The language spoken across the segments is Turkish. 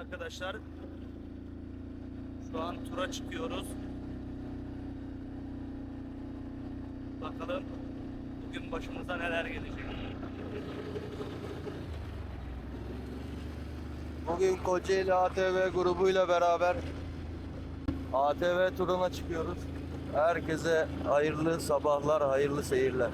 arkadaşlar. Şu an tura çıkıyoruz. Bakalım bugün başımıza neler gelecek. Bugün Kocaeli ATV grubuyla beraber ATV turuna çıkıyoruz. Herkese hayırlı sabahlar, hayırlı seyirler.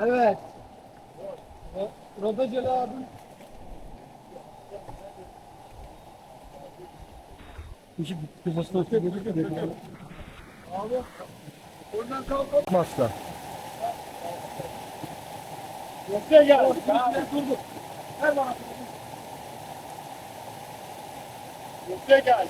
Evet. Rodacılı abi. Masla. Yoksa gel. Dur Ver bana. Yoksa gel.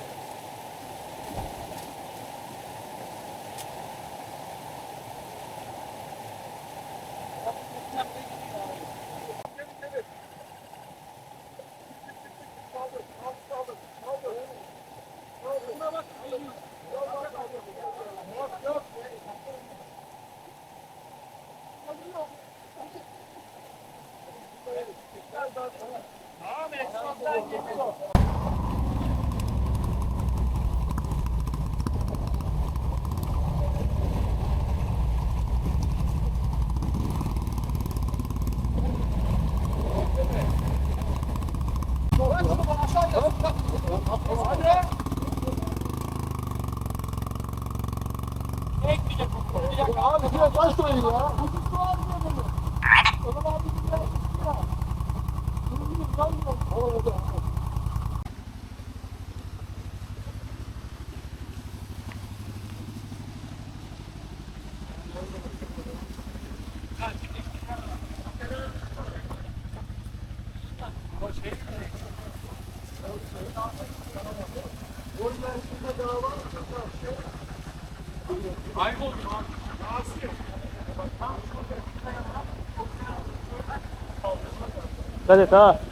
Abi biraz başlayın ya. Bu su almıyor bunu. O zaman bir biraz ya. Bunu bir kalmıyor. Dikkat et ha.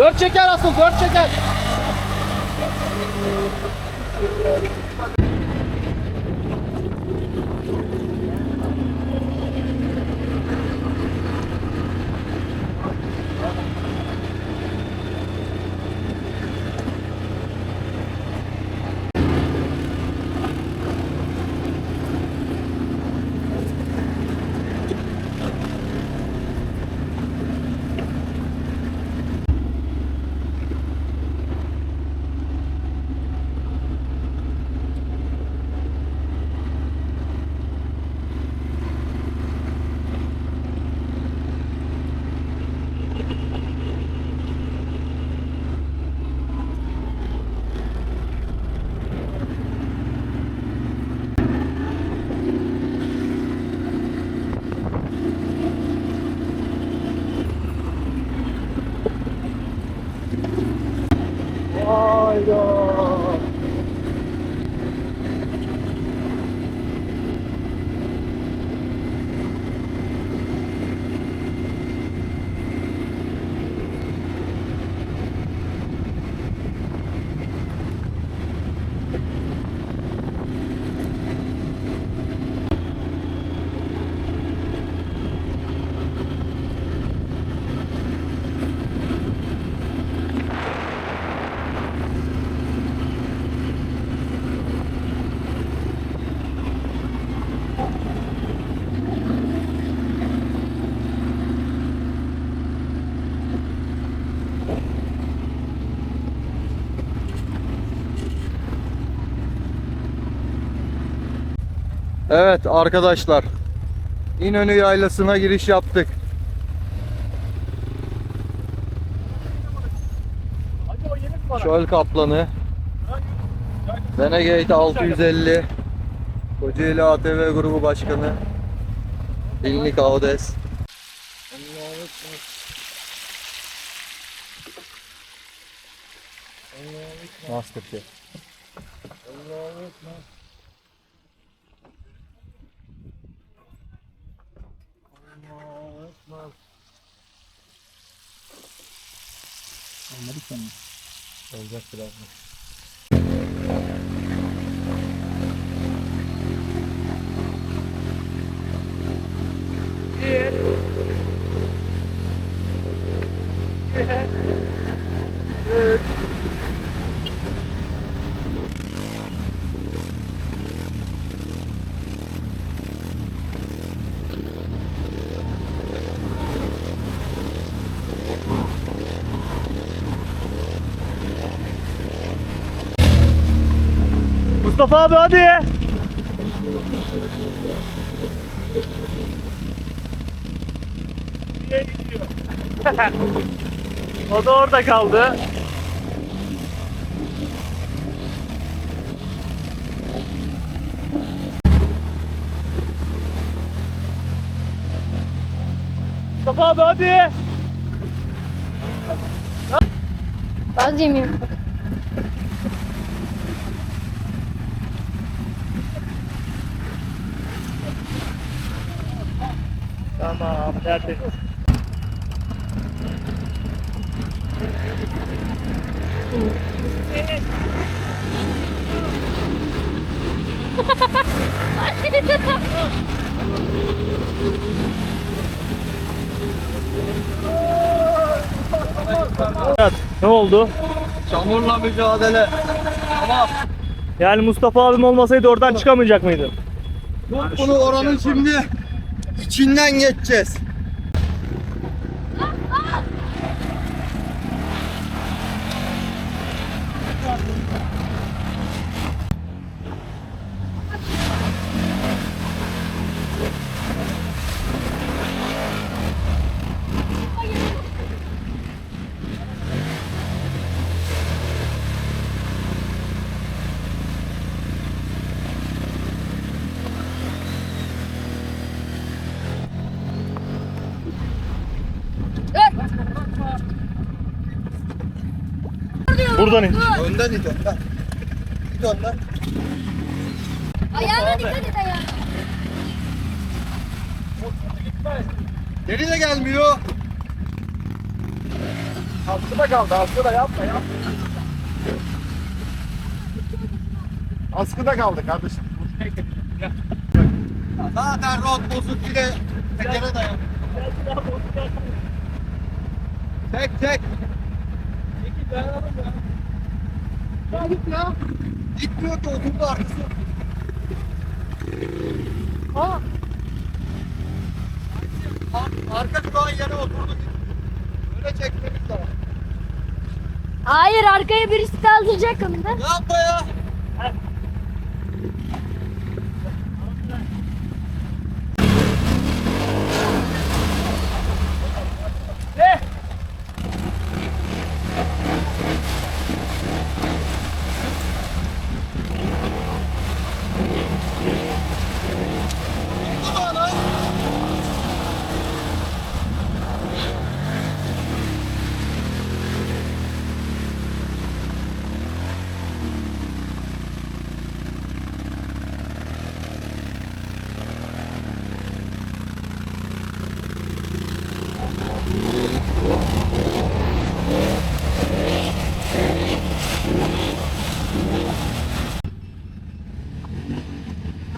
Dört çeker asıl dört çeker. Evet arkadaşlar. İnönü Yaylası'na giriş yaptık. Çöl Kaplanı. Renegade 650. Kocaeli ATV Grubu Başkanı. İlnik Audes. Master Chef. Olacak birazdan. Mustafa abi hadi. o da orada kaldı. Mustafa abi hadi. Gaz yemeyeyim. Tamam tertemiz. Evet, ne oldu? Çamurla mücadele. Tamam. Yani Mustafa abim olmasaydı oradan çıkamayacak mıydı? Bunu oranın şimdi içinden geçeceğiz. Buradan in. Önden it önden. Git önden. Ayağına dikkat et ayağına. Geri de gelmiyor. Askıda kaldı. Askıda yapma yapma. Askıda kaldı kardeşim. Zaten rot bozuk bir de tekere dayan. Çek çek. Peki dayanalım ya. Ya git ya. Gitmiyor ki oturdu arkası. Ar- Arka an yere oturdu. Öyle çekmemiz lazım. Hayır arkaya birisi kaldıracak onu da. Ne yapma ya? Aman lan.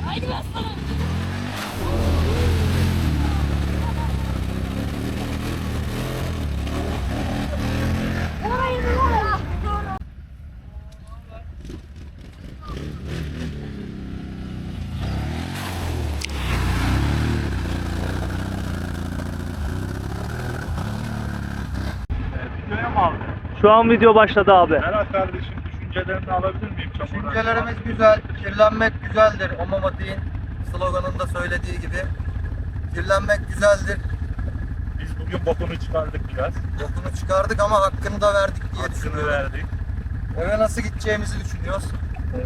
Haydi bakalım. Haydi bakalım. Videoya mı aldın? Şu an video başladı abi. Berat kardeşim düşüncelerini alabilir miyim? Çamurlar? Düşüncelerimiz güzel. Kirlenmek güzeldir. Omamatiğin sloganında söylediği gibi. Kirlenmek güzeldir. Biz bugün bokunu çıkardık biraz. Bokunu çıkardık ama hakkını da verdik diye Hakkını düşünüyorum. verdik. Eve nasıl gideceğimizi düşünüyoruz. Ee,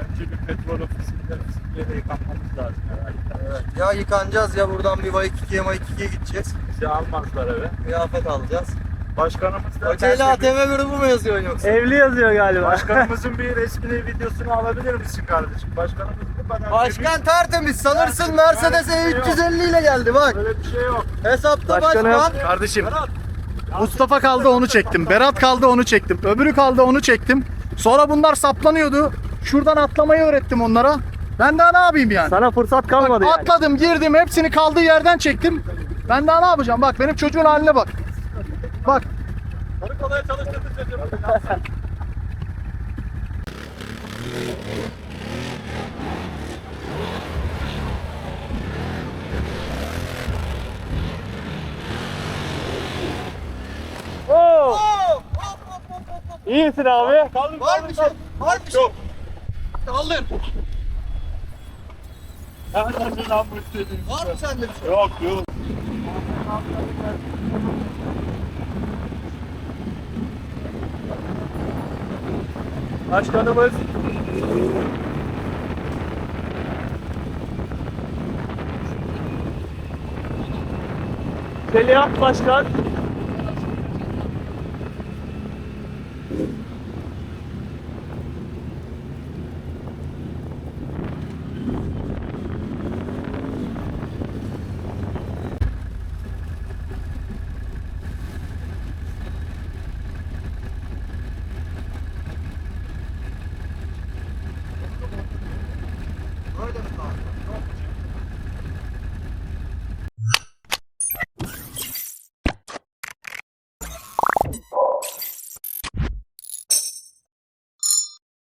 önce bir petrol ofisinde bisikletle yıkanmamız lazım herhalde. Evet. Ya yıkanacağız ya buradan bir Vaikiki'ye Vaikiki'ye gideceğiz. Bizi almazlar eve. Kıyafet alacağız. Başkanımız da tertemiz- ATM grubu mu yazıyorsun yoksa? Evli yazıyor galiba. Başkanımızın bir resmini videosunu alabilir misin kardeşim? Başkanımız bu kadar Başkan tertemiz. Sanırsın Mercedes E350 ile geldi bak. temiz. Öyle bir şey yok. Hesapta Başkanım. başkan. Kardeşim Mustafa kaldı onu çektim. Berat kaldı onu çektim. Öbürü kaldı onu çektim. Sonra bunlar saplanıyordu. Şuradan atlamayı öğrettim onlara. Ben daha ne yapayım yani? Sana fırsat Bak, kalmadı yani. atladım, girdim, hepsini kaldığı yerden çektim. Ben daha ne yapacağım? Bak benim çocuğun haline bak. Bak. Karı kolaya çalıştırdın çocuğum. Oo! İyisin abi. Kaldır, Var bir şey. Var bir şey. Kaldır. Nereden lan bu istediğin? Var mı sende bir şey? Yok yok. Başkanımız. Seliha Başkan